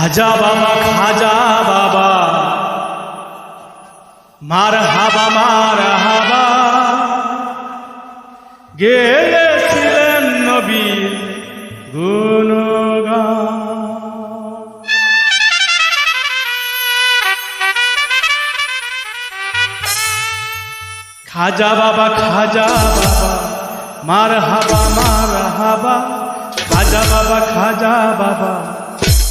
খাজা বাবা খাজা বাবা। মার হাবা মার হাবা। গেলেছিলেন নবী গুণগান। খাজা বাবা খাজা বাবা। মার হাবা মার হাবা। খাজা বাবা খাজা বাবা।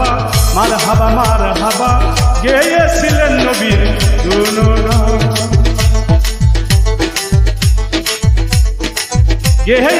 হাবা মার হাবা মার হাবা গেয়েছিলেন নবীর গেয়ে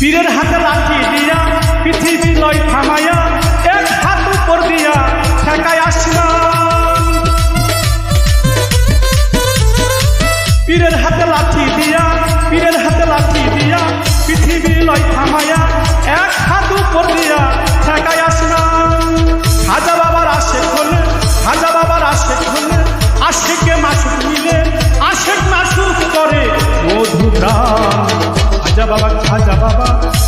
পীরের হাতে লাঠি দিয়া পৃথিবী লয় থামায়া এক হাত উপর দিয়া ঠেকায় আসলাম। পীরের হাতে লাঠি দিয়া, পীরের হাতে লাঠি দিয়া পৃথিবী লয় থামায়া এক হাত উপর দিয়া